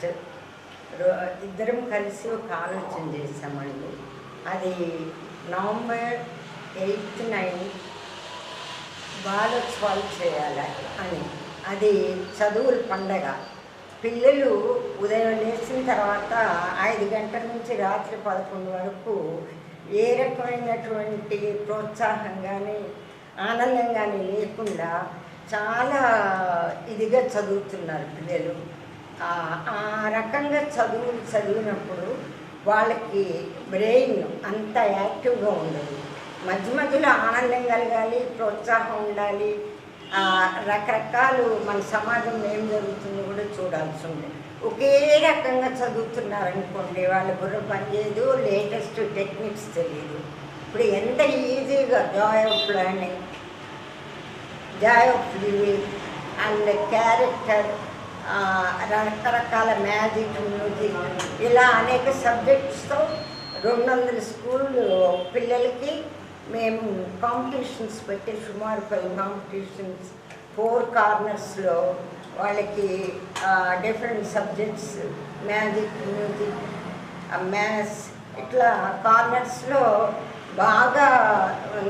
First row- ఇద్దరం కలిసి ఒక ఆలోచన చేసామండి అది నవంబర్ ఎయిత్ నైన్ బాలోత్సవాలు చేయాలి అని. అది చదువుల పండగ. పిల్లలు ఉదయం లేచిన తర్వాత ఐదు గంటల నుంచి రాత్రి పదకొండు వరకు ఏ రకమైనటువంటి ప్రోత్సాహం కానీ ఆనందం కానీ లేకుండా చాలా ఇదిగా చదువుతున్నారు పిల్లలు. ఆ రకంగా చదువులు చదివినప్పుడు వాళ్ళకి బ్రెయిన్ అంత యాక్టివ్గా ఉండదు. మధ్య మధ్యలో ఆనందం కలగాలి ప్రోత్సాహం ఉండాలి. రకరకాలు మన సమాజం ఏం జరుగుతుందో కూడా చూడాల్సి ఉంది. ఒకే రకంగా చదువుతున్నారనుకోండి వాళ్ళ బుర్ర పనిచేయదు లేటెస్ట్ టెక్నిక్స్ తెలియదు. ఇప్పుడు ఎంత ఈజీగా joy of learning joy of living and character రకరకాల మ్యాజిక్ మ్యూజిక్ ఇలా అనేక సబ్జెక్ట్స్తో రెండు వందల స్కూళ్ళు పిల్లలకి మేము కాంపిటీషన్స్ పెట్టి సుమారు పది కాంపిటీషన్స్ ఫోర్ కార్నర్స్లో వాళ్ళకి different subjects magic music maths ఇట్లా కార్నర్స్లో బాగా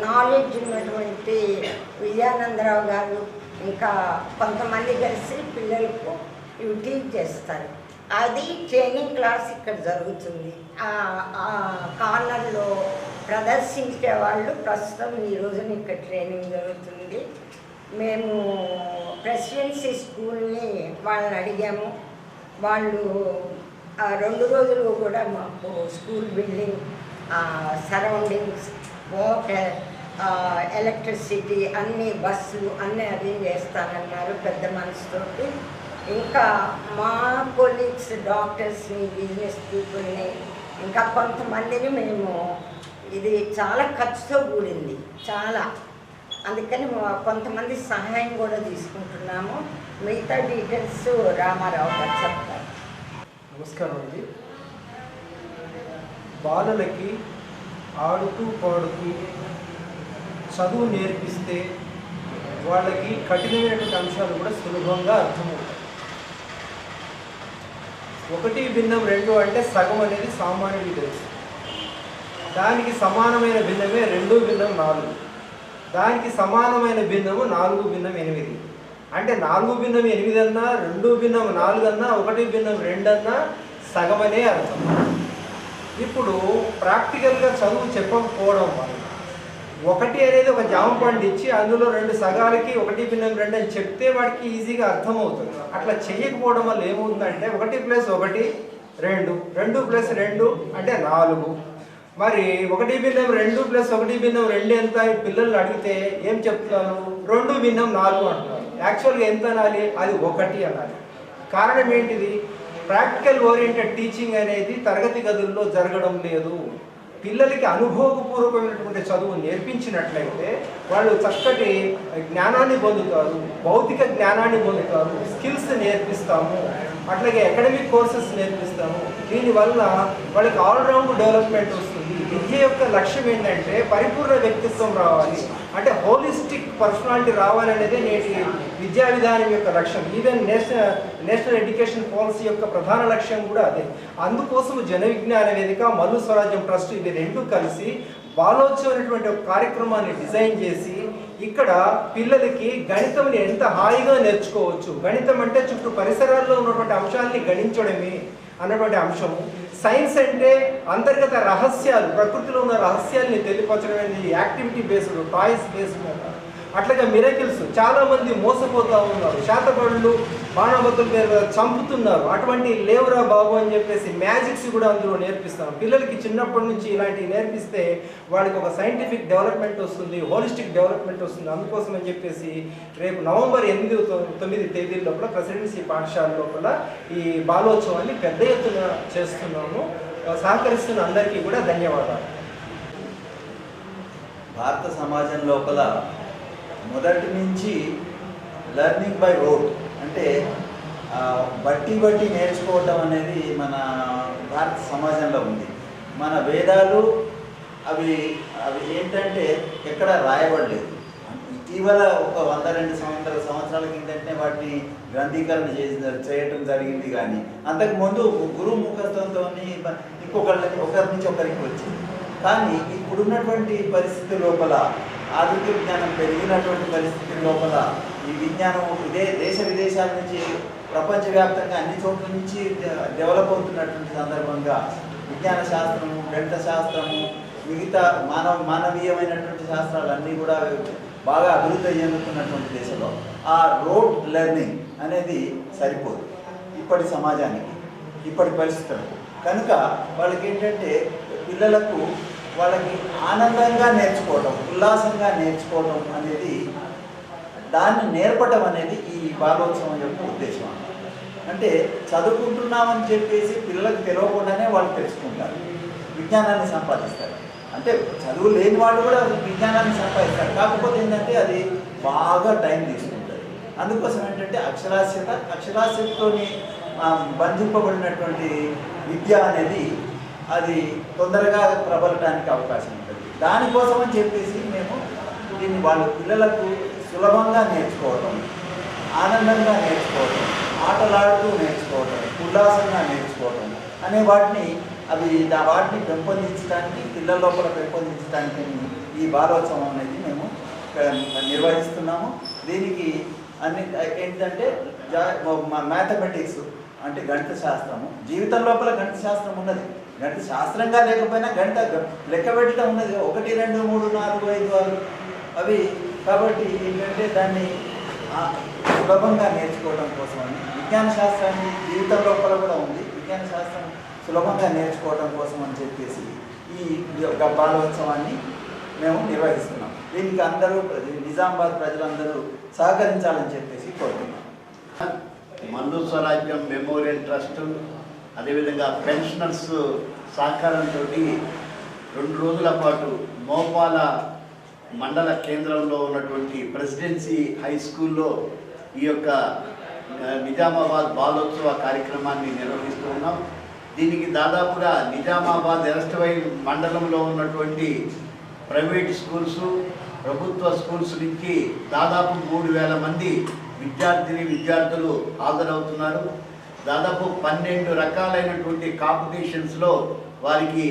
నాలెడ్జ్ ఉన్నటువంటి విజయానందరావు గారు ఇంకా కొంతమంది కలిసి పిల్లలకు ఇవి టీచ్ చేస్తారు. అది ట్రైనింగ్ క్లాస్ ఇక్కడ జరుగుతుంది. ఆ- కార్నర్లో ప్రదర్శించే వాళ్ళు ప్రస్తుతం ఈ రోజున ఇక్కడ ట్రైనింగ్ జరుగుతుంది. మేము ప్రెసిడెన్సీ స్కూల్ని వాళ్ళని అడిగాము. వాళ్ళు రెండు రోజులు కూడా మాకు school building surroundings water electricity అన్ని బస్సులు అన్నీ అరేంజ్ చేస్తానన్నారు పెద్ద మనసుతోటి. ఇంకా మా కొలీగ్స్ డాక్టర్స్ని బిజినెస్ పీపుల్ని ఇంకా కొంతమందిని మేము ఇది చాలా ఖర్చుతో కూడింది చాలా. అందుకని కొంతమంది సహాయం కూడా తీసుకుంటున్నాము. మిగతా డీటెయిల్స్ రామారావు గారు చెప్తారు. నమస్కారం అండి. బాలలకి ఆడుతూ పాడుతూ చదువు నేర్పిస్తే వాళ్ళకి కఠినమైనటువంటి అంశాలు కూడా సులభంగా అర్థమవుతాయి. ఒకటి భిన్నం రెండు అంటే సగం అనేది సామాన్యుడికి తెలుసు. దానికి సమానమైన భిన్నమే రెండు భిన్నం నాలుగు. దానికి సమానమైన భిన్నము నాలుగు భిన్నం ఎనిమిది. అంటే నాలుగు భిన్నం ఎనిమిది అన్నా రెండు భిన్నం నాలుగు అన్నా ఒకటి భిన్నం రెండు అన్నా సగమనే అర్థం. ఇప్పుడు ప్రాక్టికల్గా చదువు చెప్పకపోవడం వల్ల ఒకటి అనేది ఒక జామ పండు ఇచ్చి అందులో రెండు సగాలకి ఒకటి భిన్నం రెండు అని చెప్తే వాడికి ఈజీగా అర్థమవుతుంది. అట్లా చేయకపోవడం వల్ల ఏమవుతుందంటే ఒకటి ప్లస్ ఒకటి రెండు రెండు ప్లస్ రెండు అంటే నాలుగు. మరి ఒకటి భిన్నం రెండు ప్లస్ ఒకటి భిన్నం రెండు ఎంత పిల్లలు అడిగితే ఏం చెప్తున్నారు రెండు భిన్నం నాలుగు అంటున్నారు యాక్చువల్గా ఎంత అనాలి? అది ఒకటి అనాలి. కారణం ఏంటిది? ప్రాక్టికల్ ఓరియంటెడ్ టీచింగ్ అనేది తరగతి గదుల్లో జరగడం లేదు. పిల్లలకి అనుభవపూర్వకమైనటువంటి చదువు నేర్పించినట్లయితే వాళ్ళు చక్కటి జ్ఞానాన్ని పొందుతారు భౌతిక జ్ఞానాన్ని పొందుతారు స్కిల్స్ నేర్పిస్తాము అట్లాగే అకాడమిక్ కోర్సెస్ నేర్పిస్తాము. దీనివల్ల వాళ్ళకి ఆల్రౌండ్ డెవలప్మెంట్ వస్తుంది. విద్య యొక్క లక్ష్యం ఏంటంటే పరిపూర్ణ వ్యక్తిత్వం రావాలి. అంటే హోలిస్టిక్ పర్సనాలిటీ రావాలనేదే నేటి విద్యా విధానం యొక్క లక్ష్యం. Even national national education policy యొక్క ప్రధాన లక్ష్యం కూడా అదే. అందుకోసం జన విజ్ఞాన వేదిక మల్లు స్వరాజ్యం ట్రస్ట్ ఇవి రెండు కలిసి బాలోత్సవం అనేటువంటి ఒక కార్యక్రమాన్ని డిజైన్ చేసి ఇక్కడ పిల్లలకి గణితంని ఎంత హాయిగా నేర్చుకోవచ్చు. గణితం అంటే చుట్టూ పరిసరాల్లో ఉన్నటువంటి అంశాలని గణించడమే. అన్నటువంటి అంశము. సైన్స్ అంటే అంతర్గత రహస్యాలు ప్రకృతిలో ఉన్న రహస్యాల్ని తెలియపరచడం అనేది యాక్టివిటీ బేస్డ్ టాయ్స్ బేస్డ్ అట్లాగే మిరకిల్స్ చాలామంది మోసపోతూ ఉన్నారు. శాతపడులు బాణబద్దుల మీద చంపుతున్నారు. అటువంటి లేవురా బాబు అని చెప్పేసి మ్యాజిక్స్ కూడా అందులో నేర్పిస్తాం పిల్లలకి చిన్నప్పటి నుంచి ఇలాంటివి నేర్పిస్తే వాళ్ళకి ఒక సైంటిఫిక్ డెవలప్మెంట్ వస్తుంది హోలిస్టిక్ డెవలప్మెంట్ వస్తుంది. అందుకోసం అని చెప్పేసి రేపు నవంబర్ ఎనిమిది తొమ్మిది తేదీ లోపల ప్రెసిడెన్సీ పాఠశాల లోపల ఈ బాలోత్సవాన్ని పెద్ద ఎత్తున చేస్తున్నాము. సహకరిస్తున్న అందరికీ కూడా ధన్యవాదాలు. భారత సమాజం లోపల మొదటి నుంచి లెర్నింగ్ బై రోడ్ అంటే బట్టి బట్టి నేర్చుకోవటం అనేది మన భారత సమాజంలో ఉంది. మన వేదాలు అవి అవి ఏంటంటే ఎక్కడ రాయబడలేదు. ఇటీవల ఒక వంద రెండు సంవత్సరాల సంవత్సరాల కిందంటే వాటిని గ్రంథీకరణ చేసి చేయటం జరిగింది కానీ అంతకు ముందు గురువు ముఖస్థంతో ఇంకొకళ్ళకి ఒకరి నుంచి ఒకరికి వచ్చింది. కానీ ఇప్పుడున్నటువంటి పరిస్థితి లోపల ఆధునిక విజ్ఞానం పెరిగినటువంటి పరిస్థితి లోపల ఈ విజ్ఞానం ఇదే దేశ విదేశాల నుంచి ప్రపంచవ్యాప్తంగా అన్ని చోట్ల నుంచి డెవలప్ అవుతున్నటువంటి సందర్భంగా విజ్ఞాన శాస్త్రము గణిత శాస్త్రము మిగతా మానవ మానవీయమైనటువంటి శాస్త్రాలు అన్నీ కూడా బాగా అభివృద్ధి చెందుతున్నటువంటి దేశంలో ఆ రోడ్ లెర్నింగ్ అనేది సరిపోదు ఇప్పటి సమాజానికి ఇప్పటి పరిస్థితులకు. కనుక వాళ్ళకి ఏంటంటే పిల్లలకు వాళ్ళకి ఆనందంగా నేర్చుకోవడం ఉల్లాసంగా నేర్చుకోవడం అనేది దాన్ని నేర్పడం అనేది ఈ బాలోత్సవం యొక్క ఉద్దేశం అంటే చదువుకుంటున్నామని చెప్పేసి పిల్లలకు తెలియకుండానే వాళ్ళు తెలుసుకుంటారు విజ్ఞానాన్ని సంపాదిస్తారు. అంటే చదువు లేని వాళ్ళు కూడా విజ్ఞానాన్ని సంపాదిస్తారు. కాకపోతే ఏంటంటే అది బాగా టైం తీసుకుంటుంది. అందుకోసం ఏంటంటే అక్షరాస్యత అక్షరాస్యతతోని బంధింపబడినటువంటి విద్య అనేది అది తొందరగా ప్రబలటానికి అవకాశం ఉంటుంది. దానికోసం అని చెప్పేసి మేము దీన్ని వాళ్ళ పిల్లలకు సులభంగా నేర్చుకోవటం ఆనందంగా నేర్చుకోవటం ఆటలాడుతూ నేర్చుకోవటం ఉల్లాసంగా నేర్చుకోవటం అనే వాటిని అవి వాటిని పెంపొందించడానికి పిల్లల లోపల పెంపొందించడానికి ఈ బాలోత్సవం అనేది మేము నిర్వహిస్తున్నాము. దీనికి అన్ని ఏంటంటే మ్యాథమెటిక్స్ అంటే గణిత శాస్త్రము. జీవితం లోపల గణిత శాస్త్రం ఉన్నది. గణిత శాస్త్రంగా లేకపోయినా గంట లెక్క పెట్టడం ఉన్నది. ఒకటి రెండు మూడు నాలుగు ఐదు ఆరు. అవి కాబట్టి ఏంటంటే దాన్ని సులభంగా నేర్చుకోవడం కోసం అని. విజ్ఞాన శాస్త్రాన్ని జీవితం లోపల కూడా ఉంది. విజ్ఞాన శాస్త్రం సులభంగా నేర్చుకోవడం కోసం అని చెప్పేసి ఈ యొక్క బాలోత్సవాన్ని మేము నిర్వహిస్తున్నాం. దీనికి అందరూ నిజామాబాద్ ప్రజలందరూ సహకరించాలని చెప్పేసి కోరుతున్నాం. మల్లు స్వరాజ్యం మెమోరియల్ ట్రస్ట్ అదేవిధంగా పెన్షనర్స్ సహకారంతో రెండు రోజుల పాటు మోపాల మండల కేంద్రంలో ఉన్నటువంటి ప్రెసిడెన్సీ హై స్కూల్లో ఈ యొక్క నిజామాబాద్ బాలోత్సవ కార్యక్రమాన్ని నిర్వహిస్తూ ఉన్నాం. దీనికి దాదాపుగా నిజామాబాద్ ఎరస్టవై మండలంలో ఉన్నటువంటి ప్రైవేట్ స్కూల్స్ ప్రభుత్వ స్కూల్స్ నుంచి దాదాపు మూడు వేల మంది విద్యార్థిని విద్యార్థులు హాజరవుతున్నారు. దాదాపు పన్నెండు రకాలైనటువంటి కాంపిటీషన్స్లో వారికి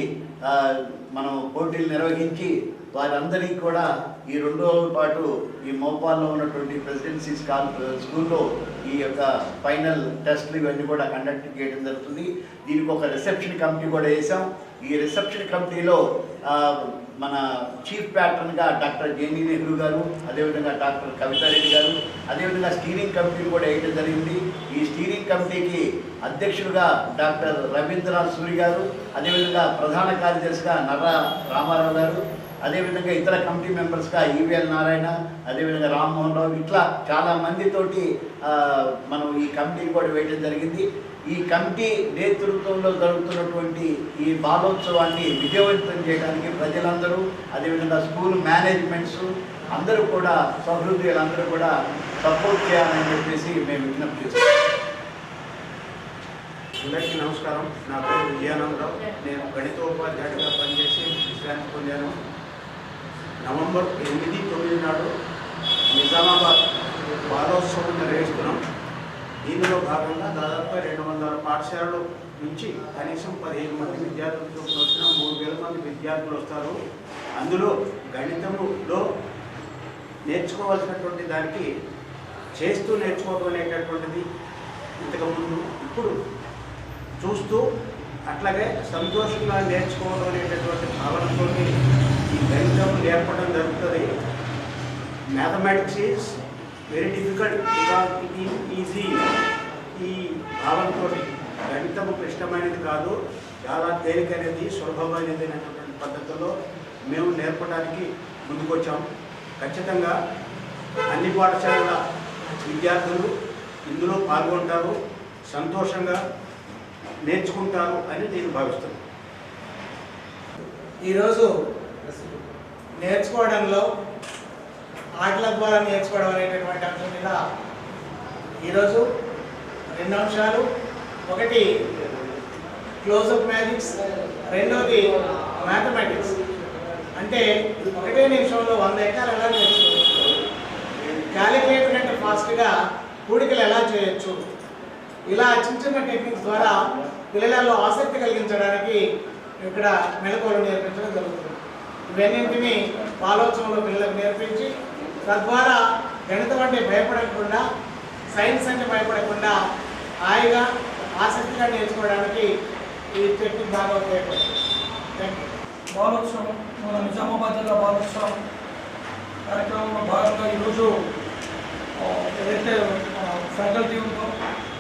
మనం పోటీలు నిర్వహించి వారందరికీ కూడా ఈ రెండు రోజుల పాటు ఈ మోపాల్లో ఉన్నటువంటి ప్రెసిడెన్సీ స్కాల్ స్కూల్లో ఈ యొక్క ఫైనల్ టెస్ట్లు ఇవన్నీ కూడా కండక్ట్ చేయడం జరుగుతుంది. దీనికి ఒక రిసెప్షన్ కమిటీ కూడా వేసాం ఈ రిసెప్షన్ కమిటీలో మన చీఫ్ ప్యాటర్న్గా డాక్టర్ జేనీ నెహ్రూ గారు అదేవిధంగా డాక్టర్ కవితారెడ్డి గారు అదేవిధంగా స్టీరింగ్ కమిటీని కూడా వేయడం జరిగింది. ఈ స్టీరింగ్ కమిటీకి అధ్యక్షుడుగా డాక్టర్ రవీంద్రనాథ్ సూరి గారు అదేవిధంగా ప్రధాన కార్యదర్శిగా నర్రా రామారావు గారు అదేవిధంగా ఇతర కమిటీ మెంబర్స్గా ఈవీఎల్ నారాయణ అదేవిధంగా రామ్మోహన్ రావు ఇట్లా చాలా మందితోటి మనం ఈ కమిటీని కూడా వేయడం జరిగింది. ఈ కమిటీ నేతృత్వంలో జరుగుతున్నటువంటి ఈ బాలోత్సవాన్ని విజయవంతం చేయడానికి ప్రజలందరూ అదేవిధంగా స్కూల్ మేనేజ్మెంట్స్ అందరూ కూడా సహృదయులందరూ కూడా సపోర్ట్ చేయాలని చెప్పేసి మేము విజ్ఞప్తి చేస్తాం అందరికీ నమస్కారం. నా పేరు విజయానందరావు. నేను గణితోపాధ్యాయుడిగా పనిచేసి విశ్రాంతి పొందాను. నవంబర్ ఎనిమిది తొమ్మిది నాడు నిజామాబాద్ బాలోత్సవం నిర్వహిస్తున్నాం. దీనిలో భాగంగా దాదాపు రెండు వందల పాఠశాలలు నుంచి కనీసం పదిహేను మంది విద్యార్థులతో వచ్చిన మూడు వేల మంది విద్యార్థులు వస్తారు. అందులో గణితములో నేర్చుకోవాల్సినటువంటి దానికి చేస్తూ నేర్చుకోవడం అనేటటువంటిది ఇంతకుముందు ఇప్పుడు చూస్తూ అట్లాగే సంతోషంగా నేర్చుకోవడం అనేటటువంటి భావనతో ఈ గణితం నేర్పడం జరుగుతుంది. Mathematics is very difficult because it is easy ఈ భావంతో గణితం క్లిష్టమైనది కాదు. చాలా తేలికైనది సులభమైనది అనేటువంటి పద్ధతిలో మేము నేర్పడానికి ముందుకొచ్చాం. ఖచ్చితంగా అన్ని పాఠశాలల విద్యార్థులు ఇందులో పాల్గొంటారు. సంతోషంగా నేర్చుకుంటాను అని నేను భావిస్తున్నాను. ఈరోజు నేర్చుకోవడంలో ఆటల ద్వారా నేర్చుకోవడం అనేటటువంటి అంశం మీద ఈరోజు రెండు అంశాలు. ఒకటి క్లోజప్ మ్యాజిక్స్ రెండోది మ్యాథమెటిక్స్ అంటే ఒకటే నిమిషంలో వంద ఎకరాలు ఎలా నేర్చుకోవచ్చు? క్యాలిక్యులేటర్ అంటే ఫాస్ట్గా కూడికలు ఎలా చేయొచ్చు? ఇలా చిన్న చిన్న టెక్నిక్స్ ద్వారా పిల్లలలో ఆసక్తి కలిగించడానికి ఇక్కడ మెలకువలు నేర్పించడం జరుగుతుంది. ఇవన్నింటినీ ఆలోచనలో పిల్లలకు నేర్పించి తద్వారా గణితం అంటే భయపడకుండా సైన్స్ అంటే భయపడకుండా హాయిగా ఆసక్తిగా నేర్చుకోవడానికి ఈ టెక్నిక్ బాగా ఉపయోగపడుతుంది. థ్యాంక్ యూ బాలోత్సవం మన నిజామాబాద్ జిల్లా బాలోత్సవం కార్యక్రమంలో భాగంగా ఈరోజు ఏదైతే ఫ్యాకల్టీ ఉందో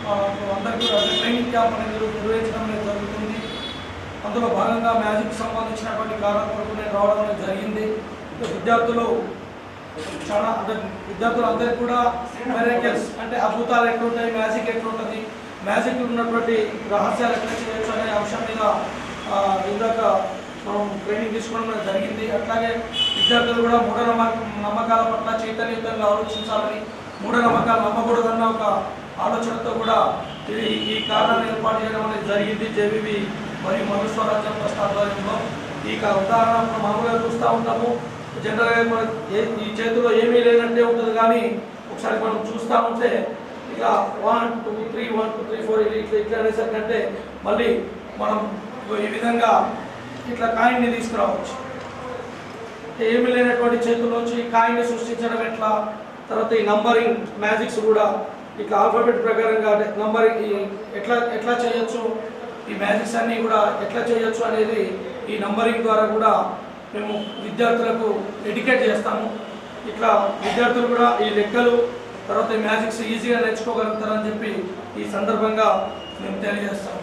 అందరికీ ట్రైనింగ్ క్యాంప్ అనేది నిర్వహించడం అనేది జరుగుతుంది. అందులో భాగంగా మ్యాజిక్ సంబంధించినటువంటి కారణాలకు నేను రావడం అనేది జరిగింది. విద్యార్థులు చాలా అంటే విద్యార్థులు అందరికీ కూడా మెరాకిల్స్ అంటే అద్భుతాలు ఎట్లుంటాయి మ్యాజిక్ ఎట్లుంటుంది మ్యాజిక్ ఉన్నటువంటి రహస్యాలు ఎట్లా చేయొచ్చు అనే అంశం మీద ఇందాక మనం ట్రైనింగ్ తీసుకోవడం అనేది జరిగింది. అట్లాగే విద్యార్థులు కూడా మూఢనమ్మక నమ్మకాల పట్ల చైతన్యంగా ఆలోచించాలని మూఢనమ్మకాలు నమ్మకూడదన్న ఒక ఆలోచనతో కూడా ఇది ఈ కారణాన్ని ఏర్పాటు చేయడం అనేది జరిగింది. జేబీబీ మరియు మధు స్వరాజ్యం ట్రస్ట్ ఆధ్వర్యంలో ఈ ఉదాహరణ మనం మామూలుగా చూస్తూ ఉంటాము. జనరల్గా ఏ ఈ చేతిలో ఏమీ లేనట్టే ఉంటుంది కానీ ఒకసారి మనం చూస్తూ ఉంటే ఇక one two three one two three four ఇట్లా ఇట్లా అనేసరికంటే మళ్ళీ మనం ఈ విధంగా ఇట్లా కాయిన్ని తీసుకురావచ్చు. ఏమి లేనటువంటి చేతుల్లోంచి కాయిన్ని సృష్టించడం ఎట్లా? తర్వాత ఈ నంబరింగ్ మ్యాజిక్స్ కూడా ఇట్లా ఆల్ఫాబెట్ ప్రకారంగా నంబర్ ఎట్లా ఎట్లా చేయొచ్చు? ఈ మ్యాజిక్స్ అన్నీ కూడా ఎట్లా చేయొచ్చు అనేది ఈ నంబరింగ్ ద్వారా కూడా మేము విద్యార్థులకు ఎడ్యుకేట్ చేస్తాము. ఇట్లా విద్యార్థులు కూడా ఈ లెక్కలు తర్వాత ఈ మ్యాజిక్స్ ఈజీగా నేర్చుకోగలుగుతారని చెప్పి ఈ సందర్భంగా మేము తెలియజేస్తాము.